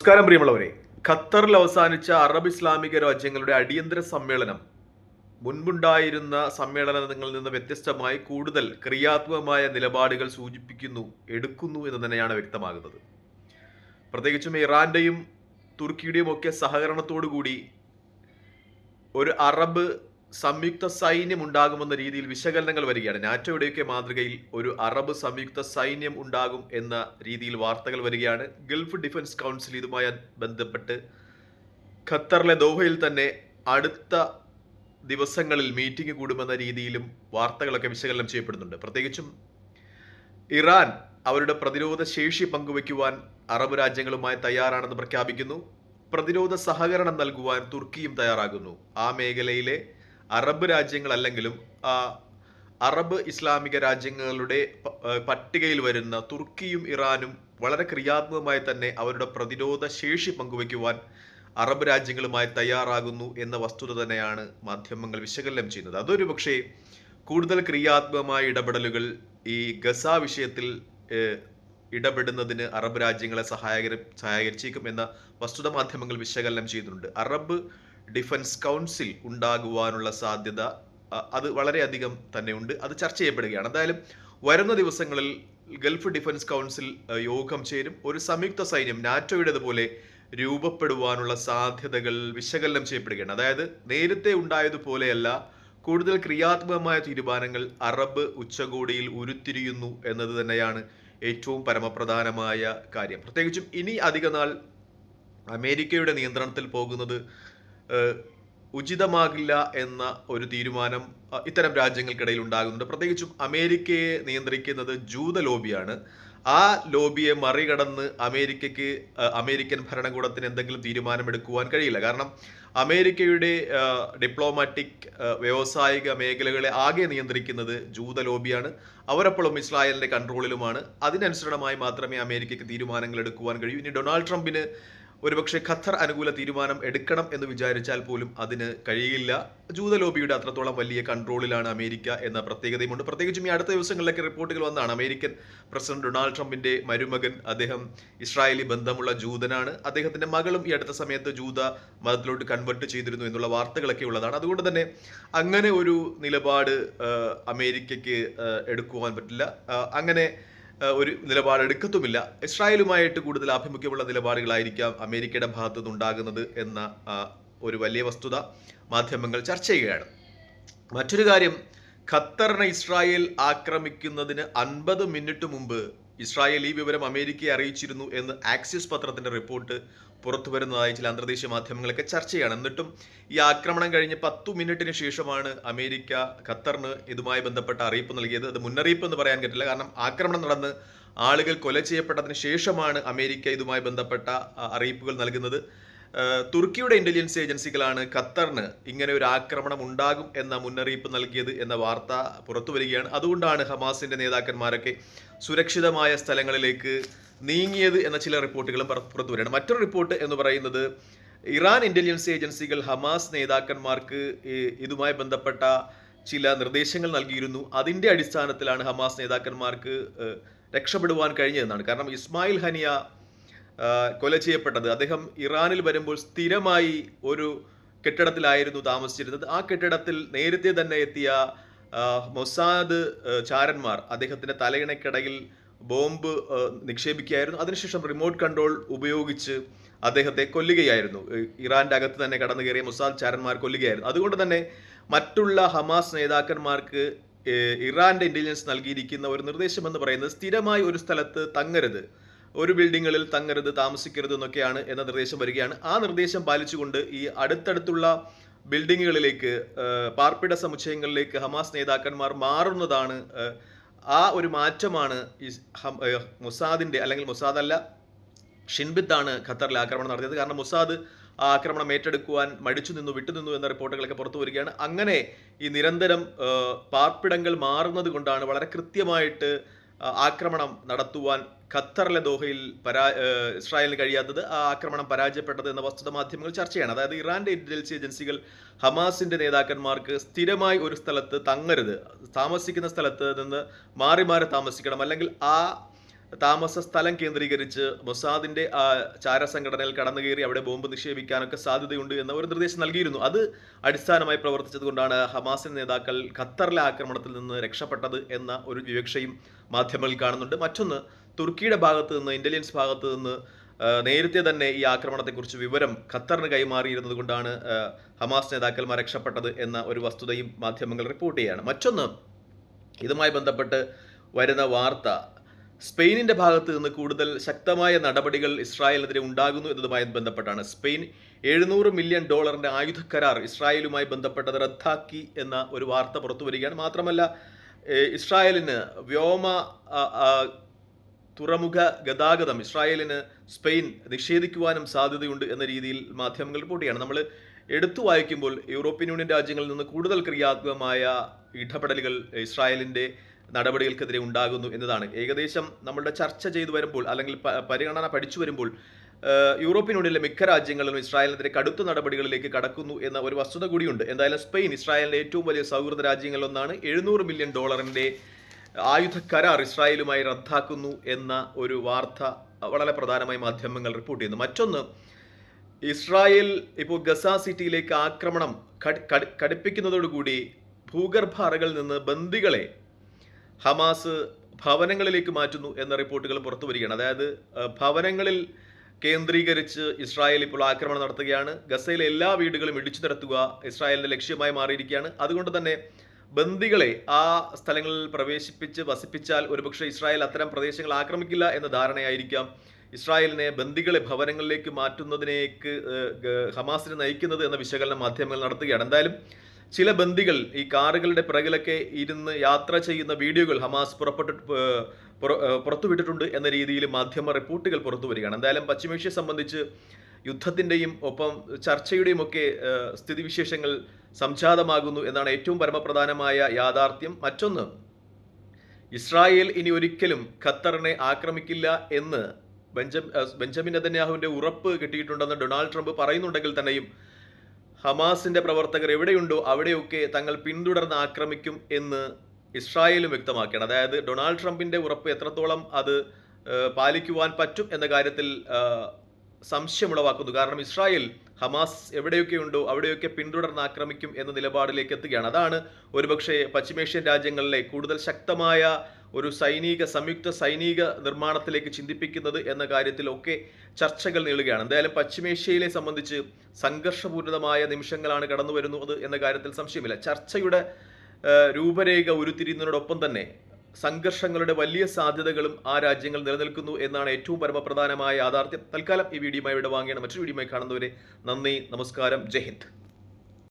നമസ്കാരം പ്രിയമുള്ളവരെ. ഖത്തറിൽ അവസാനിച്ച അറബ് ഇസ്ലാമിക രാജ്യങ്ങളുടെ അടിയന്തര സമ്മേളനം. മുൻപുണ്ടായിരുന്ന സമ്മേളനങ്ങളിൽ നിന്ന് വ്യത്യസ്തമായി കൂടുതൽ ക്രിയാത്മകമായ നിലപാടുകൾ സൂചിപ്പിക്കുന്നു എടുക്കുന്നു എന്ന് തന്നെയാണ് വ്യക്തമാകുന്നത്. പ്രത്യേകിച്ചും ഇറാന്റെയും തുർക്കിയുടെയും ഒക്കെ സഹകരണത്തോടു കൂടി ഒരു അറബ് സംയുക്ത സൈന്യം ഉണ്ടാകുമെന്ന രീതിയിൽ വിശകലനങ്ങൾ വരികയാണ്. നാറ്റോയുടെയൊക്കെ മാതൃകയിൽ ഒരു അറബ് സംയുക്ത സൈന്യം ഉണ്ടാകും എന്ന രീതിയിൽ വാർത്തകൾ വരികയാണ്. ഗൾഫ് ഡിഫൻസ് കൗൺസിൽ ഇതുമായി ബന്ധപ്പെട്ട് ഖത്തറിലെ ദോഹയിൽ തന്നെ അടുത്ത ദിവസങ്ങളിൽ മീറ്റിംഗ് കൂടുമെന്ന രീതിയിലും വാർത്തകളൊക്കെ വിശകലനം ചെയ്യപ്പെടുന്നുണ്ട്. പ്രത്യേകിച്ചും ഇറാൻ അവരുടെ പ്രതിരോധ ശേഷി പങ്കുവയ്ക്കുവാൻ അറബ് രാജ്യങ്ങളുമായി തയ്യാറാണെന്ന് പ്രഖ്യാപിക്കുന്നു. പ്രതിരോധ സഹകരണം നൽകുവാൻ തുർക്കിയും തയ്യാറാകുന്നു. ആ മേഖലയിലെ അറബ് രാജ്യങ്ങളല്ലെങ്കിലും അറബ് ഇസ്ലാമിക രാജ്യങ്ങളുടെ പട്ടികയിൽ വരുന്ന തുർക്കിയും ഇറാനും വളരെ ക്രിയാത്മകമായി തന്നെ അവരുടെ പ്രതിരോധ ശേഷി പങ്കുവയ്ക്കുവാൻ അറബ് രാജ്യങ്ങളുമായി തയ്യാറാകുന്നു എന്ന വസ്തുത തന്നെയാണ് മാധ്യമങ്ങൾ വിശകലനം ചെയ്യുന്നത്. അതൊരു പക്ഷേ കൂടുതൽ ക്രിയാത്മകമായ ഇടപെടലുകൾ ഈ ഗസ വിഷയത്തിൽ ഇടപെടുന്നതിന് അറബ് രാജ്യങ്ങളെ സഹായകര സഹായകരിച്ചേക്കും എന്ന വസ്തുത മാധ്യമങ്ങൾ വിശകലനം ചെയ്യുന്നുണ്ട്. അറബ് ഡിഫൻസ് കൗൺസിൽ ഉണ്ടാകുവാനുള്ള സാധ്യത അത് വളരെയധികം തന്നെയുണ്ട്. അത് ചർച്ച ചെയ്യപ്പെടുകയാണ്. എന്തായാലും വരുന്ന ദിവസങ്ങളിൽ ഗൾഫ് ഡിഫൻസ് കൗൺസിൽ യോഗം ചേരും. ഒരു സംയുക്ത സൈന്യം നാറ്റോയുടേതുപോലെ രൂപപ്പെടുവാനുള്ള സാധ്യതകൾ വിശകലനം ചെയ്യപ്പെടുകയാണ്. അതായത് നേരത്തെ ഉണ്ടായതുപോലെയല്ല കൂടുതൽ ക്രിയാത്മകമായ തീരുമാനങ്ങൾ അറബ് ഉച്ചകോടിയിൽ ഉരുത്തിരിയുന്നു എന്നത് തന്നെയാണ് ഏറ്റവും പരമപ്രധാനമായ കാര്യം. പ്രത്യേകിച്ചും ഇനി അധികനാൾ അമേരിക്കയുടെ നിയന്ത്രണത്തിൽ പോകുന്നത് ഉചിതമാകില്ല എന്ന ഒരു തീരുമാനം ഇത്തരം രാജ്യങ്ങൾക്കിടയിൽ ഉണ്ടാകുന്നുണ്ട്. പ്രത്യേകിച്ചും അമേരിക്കയെ നിയന്ത്രിക്കുന്നത് ജൂത ലോബിയാണ്. ആ ലോബിയെ മറികടന്ന് അമേരിക്കയ്ക്ക് അമേരിക്കൻ ഭരണകൂടത്തിന് എന്തെങ്കിലും തീരുമാനമെടുക്കുവാൻ കഴിയില്ല. കാരണം അമേരിക്കയുടെ ഡിപ്ലോമാറ്റിക് വ്യവസായിക മേഖലകളെ ആകെ നിയന്ത്രിക്കുന്നത് ജൂത ലോബിയാണ്. അവരപ്പോഴും ഇസ്രായേലിന്റെ കൺട്രോളിലുമാണ് അതിനനുസരണമായി മാത്രമേ അമേരിക്കയ്ക്ക് തീരുമാനങ്ങൾ എടുക്കുവാൻ കഴിയൂ. ഇനി ഡൊണാൾഡ് ട്രംപിന് ഒരുപക്ഷെ ഖത്തർ അനുകൂല തീരുമാനം എടുക്കണം എന്ന് വിചാരിച്ചാൽ പോലും അതിന് കഴിയില്ല. ജൂത ലോബിയുടെ അത്രത്തോളം വലിയ കൺട്രോളിലാണ് അമേരിക്ക എന്ന പ്രത്യേകതയുമുണ്ട്. പ്രത്യേകിച്ചും ഈ അടുത്ത ദിവസങ്ങളിലൊക്കെ റിപ്പോർട്ടുകൾ വന്നാണ് അമേരിക്കൻ പ്രസിഡന്റ് ഡൊണാൾഡ് ട്രംപിന്റെ മരുമകൻ അദ്ദേഹം ഇസ്രായേലി ബന്ധമുള്ള ജൂതനാണ്. അദ്ദേഹത്തിന്റെ മകളും ഈ അടുത്ത സമയത്ത് ജൂത മതത്തിലോട്ട് കൺവെർട്ട് ചെയ്തിരുന്നു എന്നുള്ള വാർത്തകളൊക്കെ ഉള്ളതാണ്. അതുകൊണ്ട് തന്നെ അങ്ങനെ ഒരു നിലപാട് അമേരിക്കയ്ക്ക് എടുക്കുവാൻ പറ്റില്ല. അങ്ങനെ ഒരു നിലപാടെടുക്കത്തുമില്ല ഇസ്രായേലുമായിട്ട് കൂടുതൽ ആഭിമുഖ്യമുള്ള നിലപാടുകളായിരിക്കാം അമേരിക്കയുടെ ഭാഗത്തു നിന്നുണ്ടാകുന്നത് എന്ന ഒരു വലിയ വസ്തുത മാധ്യമങ്ങൾ ചർച്ച ചെയ്യുകയാണ്. മറ്റൊരു കാര്യം ഖത്തറിനെ ഇസ്രായേൽ ആക്രമിക്കുന്നതിന് അൻപത് മിനിറ്റ് മുമ്പ് ഇസ്രായേൽ ഈ വിവരം അമേരിക്കയെ അറിയിച്ചിരുന്നു എന്ന് ആക്സിസ് പത്രത്തിന്റെ റിപ്പോർട്ട് പുറത്തു വരുന്നതായി ചില അന്തർദേശീയ മാധ്യമങ്ങളൊക്കെ ചർച്ചയാണ് എന്നിട്ടും ഈ ആക്രമണം കഴിഞ്ഞ് പത്തു മിനിറ്റിന് ശേഷമാണ് അമേരിക്ക ഖത്തറിന് ഇതുമായി ബന്ധപ്പെട്ട അറിയിപ്പ് നൽകിയത്. അത് മുന്നറിയിപ്പ് എന്ന് പറയാൻ പറ്റില്ല. കാരണം ആക്രമണം നടന്ന് ആളുകൾ കൊല ചെയ്യപ്പെട്ടതിന് ശേഷമാണ് അമേരിക്ക ഇതുമായി ബന്ധപ്പെട്ട അറിയിപ്പുകൾ നൽകുന്നത്. തുർക്കിയുടെ ഇന്റലിജൻസ് ഏജൻസികളാണ് ഖത്തറിന് ഇങ്ങനെ ഒരു ആക്രമണം ഉണ്ടാകും എന്ന മുന്നറിയിപ്പ് നൽകിയത് എന്ന വാർത്ത പുറത്തു വരികയാണ്. അതുകൊണ്ടാണ് ഹമാസിന്റെ നേതാക്കന്മാരൊക്കെ സുരക്ഷിതമായ സ്ഥലങ്ങളിലേക്ക് നീങ്ങിയത് എന്ന ചില റിപ്പോർട്ടുകളും പുറത്തു വരികയാണ്. മറ്റൊരു റിപ്പോർട്ട് എന്ന് പറയുന്നത് ഇറാൻ ഇന്റലിജൻസ് ഏജൻസികൾ ഹമാസ് നേതാക്കന്മാർക്ക് ഇതുമായി ബന്ധപ്പെട്ട ചില നിർദ്ദേശങ്ങൾ നൽകിയിരുന്നു. അതിന്റെ അടിസ്ഥാനത്തിലാണ് ഹമാസ് നേതാക്കന്മാർക്ക് രക്ഷപ്പെടുവാൻ കഴിഞ്ഞതെന്നാണ്. കാരണം ഇസ്മായിൽ ഹനിയ കൊല ചെയ്യപ്പെട്ടത്. അദ്ദേഹം ഇറാനിൽ വരുമ്പോൾ സ്ഥിരമായി ഒരു കെട്ടിടത്തിലായിരുന്നു താമസിച്ചിരുന്നത്. ആ കെട്ടിടത്തിൽ നേരത്തെ തന്നെ എത്തിയ മൊസാദ് ചാരന്മാർ അദ്ദേഹത്തിന്റെ തലയിണക്കിടയിൽ ബോംബ് നിക്ഷേപിക്കുകയായിരുന്നു. അതിനുശേഷം റിമോട്ട് കൺട്രോൾ ഉപയോഗിച്ച് അദ്ദേഹത്തെ കൊല്ലുകയായിരുന്നു. ഇറാന്റെ അകത്ത് തന്നെ കടന്നു കയറിയ മൊസാദ് ചാരന്മാർ കൊല്ലുകയായിരുന്നു. അതുകൊണ്ട് തന്നെ മറ്റുള്ള ഹമാസ് നേതാക്കന്മാർക്ക് ഇറാന്റെ ഇന്റലിജൻസ് നൽകിയിരിക്കുന്ന ഒരു നിർദ്ദേശം എന്ന് പറയുന്നത് സ്ഥിരമായി ഒരു സ്ഥലത്ത് തങ്ങരുത്. ഒരു ബിൽഡിങ്ങുകളിൽ തങ്ങരുത് താമസിക്കരുത് എന്നൊക്കെയാണ് എന്ന നിർദ്ദേശം വരികയാണ്. ആ നിർദ്ദേശം പാലിച്ചുകൊണ്ട് ഈ അടുത്തടുത്തുള്ള ബിൽഡിങ്ങുകളിലേക്ക് പാർപ്പിട സമുച്ചയങ്ങളിലേക്ക് ഹമാസ് നേതാക്കന്മാർ മാറുന്നതാണ് ആ, ഒരു മാറ്റമാണ് ഈ മൊസാദിന്റെ അല്ലെങ്കിൽ മൊസാദ് അല്ല ഷിൻബിത്താണ് ഖത്തറിൽ ആക്രമണം നടത്തിയത്. കാരണം മൊസാദ് ആ ആക്രമണം ഏറ്റെടുക്കുവാൻ മടിച്ചു നിന്നു വിട്ടുനിന്നു എന്ന റിപ്പോർട്ടുകളൊക്കെ പുറത്തു വരികയാണ്. അങ്ങനെ ഈ നിരന്തരം പാർപ്പിടങ്ങൾ മാറുന്നത് കൊണ്ടാണ് വളരെ കൃത്യമായിട്ട് ആക്രമണം നടത്തുവാൻ ഖത്തറിലെ ദോഹയിൽ പരാ ഇസ്രായേലിന് കഴിയാത്തത് ആ ആക്രമണം പരാജയപ്പെട്ടത് എന്ന വസ്തുത മാധ്യമങ്ങൾ ചർച്ചയാണ്. അതായത് ഇറാന്റെ ഇന്റലിജൻസ് ഏജൻസികൾ ഹമാസിന്റെ നേതാക്കന്മാർക്ക് സ്ഥിരമായി ഒരു സ്ഥലത്ത് തങ്ങരുത് താമസിക്കുന്ന സ്ഥലത്ത് നിന്ന് മാറി മാറി താമസിക്കണം അല്ലെങ്കിൽ ആ താമസ സ്ഥലം കേന്ദ്രീകരിച്ച് മൊസാദിന്റെ ആ, ചാരസംഘടനയിൽ കടന്നു കയറി അവിടെ ബോംബ് നിക്ഷേപിക്കാനൊക്കെ സാധ്യതയുണ്ട് എന്ന ഒരു നിർദ്ദേശം നൽകിയിരുന്നു. അത് അടിസ്ഥാനമായി പ്രവർത്തിച്ചതുകൊണ്ടാണ് ഹമാസിന്റെ നേതാക്കൾ ഖത്തറിലെ ആക്രമണത്തിൽ നിന്ന് രക്ഷപ്പെട്ടത് എന്ന ഒരു വിവക്ഷയും മാധ്യമങ്ങളിൽ കാണുന്നുണ്ട്. മറ്റൊന്ന് തുർക്കിയുടെ ഭാഗത്ത് നിന്ന് ഇന്റലിജൻസ് ഭാഗത്ത് നിന്ന് നേരത്തെ തന്നെ ഈ ആക്രമണത്തെക്കുറിച്ച് വിവരം ഖത്തറിന് കൈമാറിയിരുന്നത് കൊണ്ടാണ് ഹമാസ് നേതാക്കന്മാർ രക്ഷപ്പെട്ടത് എന്ന ഒരു വസ്തുതയും മാധ്യമങ്ങൾ റിപ്പോർട്ട് ചെയ്യുകയാണ് മറ്റൊന്ന് ഇതുമായി ബന്ധപ്പെട്ട് വരുന്ന വാർത്ത സ്പെയിനിന്റെ ഭാഗത്ത് നിന്ന് കൂടുതൽ ശക്തമായ നടപടികൾ ഇസ്രായേലിനെതിരെ ഉണ്ടാകുന്നു എന്നതുമായി ബന്ധപ്പെട്ടാണ്. സ്പെയിൻ എഴുന്നൂറ് മില്യൺ ഡോളറിന്റെ ആയുധ കരാർ ഇസ്രായേലുമായി ബന്ധപ്പെട്ടത് റദ്ദാക്കി എന്ന ഒരു വാർത്ത പുറത്തു വരികയാണ്. മാത്രമല്ല ഇസ്രായേലിന് വ്യോമ തുറമുഖ ഗതാഗതം ഇസ്രായേലിന് സ്പെയിൻ നിഷേധിക്കുവാനും സാധ്യതയുണ്ട് എന്ന രീതിയിൽ മാധ്യമങ്ങൾ റിപ്പോർട്ട് ചെയ്യാണ് നമ്മൾ എടുത്തു വായിക്കുമ്പോൾ യൂറോപ്യൻ യൂണിയൻ രാജ്യങ്ങളിൽ നിന്ന് കൂടുതൽ ക്രിയാത്മകമായ ഇടപെടലുകൾ ഇസ്രായേലിന്റെ നടപടികൾക്കെതിരെ ഉണ്ടാകുന്നു എന്നതാണ്. ഏകദേശം നമ്മളുടെ ചർച്ച ചെയ്തു വരുമ്പോൾ അല്ലെങ്കിൽ പരിഗണന പഠിച്ചു വരുമ്പോൾ യൂറോപ്യൻ മിക്ക രാജ്യങ്ങളിലും ഇസ്രായേലിനെതിരെ കടുത്ത നടപടികളിലേക്ക് കടക്കുന്നു എന്ന ഒരു വസ്തുത കൂടിയുണ്ട്. എന്തായാലും സ്പെയിൻ ഇസ്രായേലിന്റെ ഏറ്റവും വലിയ സൗഹൃദ രാജ്യങ്ങളിലൊന്നാണ് എഴുന്നൂറ് മില്യൺ ഡോളറിന്റെ ആയുധ കരാർ ഇസ്രായേലുമായി റദ്ദാക്കുന്നു എന്ന ഒരു വാർത്ത വളരെ പ്രധാനമായി മാധ്യമങ്ങൾ റിപ്പോർട്ട് ചെയ്യുന്നു. മറ്റൊന്ന് ഇസ്രായേൽ ഇപ്പോൾ ഗസ സിറ്റിയിലേക്ക് ആക്രമണം കടി- കടി- കടുപ്പിക്കുന്നതോടുകൂടി ഭൂഗർഭ അറകളിൽ നിന്ന് ബന്ദികളെ ഹമാസ് ഭവനങ്ങളിലേക്ക് മാറ്റുന്നു എന്ന റിപ്പോർട്ടുകൾ പുറത്തു വരികയാണ്. അതായത് ഭവനങ്ങളിൽ കേന്ദ്രീകരിച്ച് ഇസ്രായേൽ ഇപ്പോൾ ആക്രമണം നടത്തുകയാണ്. ഗസയിലെ എല്ലാ വീടുകളും ഇടിച്ചു നിരത്തുക ഇസ്രായേലിന്റെ ലക്ഷ്യമായി മാറിയിരിക്കുകയാണ്. അതുകൊണ്ട് തന്നെ ബന്ദികളെ ആ സ്ഥലങ്ങളിൽ പ്രവേശിപ്പിച്ച് വസിപ്പിച്ചാൽ ഒരുപക്ഷെ ഇസ്രായേൽ അത്തരം പ്രദേശങ്ങൾ ആക്രമിക്കില്ല എന്ന ധാരണയായിരിക്കാം. ഇസ്രായേലിനെ ബന്ദികളെ ഭവനങ്ങളിലേക്ക് മാറ്റുന്നതിനേക്ക് ഹമാസിനെ നയിക്കുന്നത് എന്ന വിശകലനം മാധ്യമങ്ങൾ നടത്തുകയാണ്. എന്തായാലും ചില ബന്ദികൾ ഈ കാറുകളുടെ പിറകിലൊക്കെ ഇരുന്ന് യാത്ര ചെയ്യുന്ന വീഡിയോകൾ ഹമാസ് പുറപ്പെട്ടിട്ട് പുറത്തുവിട്ടിട്ടുണ്ട് എന്ന രീതിയിൽ മാധ്യമ റിപ്പോർട്ടുകൾ പുറത്തു വരികയാണ്. എന്തായാലും പശ്ചിമേഷ്യയെ സംബന്ധിച്ച് യുദ്ധത്തിന്റെയും ഒപ്പം ചർച്ചയുടെയും ഒക്കെ സ്ഥിതിവിശേഷങ്ങൾ സംജാതമാകുന്നു എന്നാണ് ഏറ്റവും പരമപ്രധാനമായ യാഥാർത്ഥ്യം. മറ്റൊന്ന് ഇസ്രായേൽ ഇനി ഒരിക്കലും ഖത്തറിനെ ആക്രമിക്കില്ല എന്ന് ബെഞ്ചമിൻ ബെഞ്ചമിൻ നെതന്യാഹുവിന്റെ ഉറപ്പ് കിട്ടിയിട്ടുണ്ടെന്ന് ഡൊണാൾഡ് ട്രംപ് പറയുന്നുണ്ടെങ്കിൽ തന്നെയും ഹമാസിന്റെ പ്രവർത്തകർ എവിടെയുണ്ടോ അവിടെയൊക്കെ തങ്ങൾ പിന്തുടർന്ന് ആക്രമിക്കും എന്ന് ഇസ്രായേലും വ്യക്തമാക്കിയാണ് അതായത് ഡൊണാൾഡ് ട്രംപിന്റെ ഉറപ്പ് എത്രത്തോളം അത് പാലിക്കുവാൻ പറ്റും എന്ന കാര്യത്തിൽ സംശയമുളവാക്കുന്നു. കാരണം ഇസ്രായേൽ ഹമാസ് എവിടെയൊക്കെ ഉണ്ടോ അവിടെയൊക്കെ പിന്തുടർന്ന് ആക്രമിക്കും എന്ന നിലപാടിലേക്ക് എത്തുകയാണ്. അതാണ് ഒരുപക്ഷെ പശ്ചിമേഷ്യൻ രാജ്യങ്ങളിലെ കൂടുതൽ ശക്തമായ ഒരു സൈനിക സംയുക്ത സൈനിക നിർമ്മാണത്തിലേക്ക് ചിന്തിപ്പിക്കുന്നത് എന്ന കാര്യത്തിലൊക്കെ ചർച്ചകൾ നീളുകയാണ്. എന്തായാലും പശ്ചിമേഷ്യയിലെ സംബന്ധിച്ച് സംഘർഷപൂരിതമായ നിമിഷങ്ങളാണ് കടന്നു വരുന്നത് എന്ന കാര്യത്തിൽ സംശയമില്ല. ചർച്ചയുടെ രൂപരേഖ ഉരുത്തിരിയുന്നതിനോടൊപ്പം തന്നെ സംഘർഷങ്ങളുടെ വലിയ സാധ്യതകളും ആ രാജ്യങ്ങൾ നിലനിൽക്കുന്നു എന്നാണ് ഏറ്റവും പരമപ്രധാനമായ യാഥാർത്ഥ്യം. തൽക്കാലം ഈ വീഡിയോയുമായി ഇവിടെ വാങ്ങിയാണ്. മറ്റൊരു വീഡിയോയുമായി കാണുന്നവരെ നന്ദി നമസ്കാരം. ജയ് ഹിന്ദ്.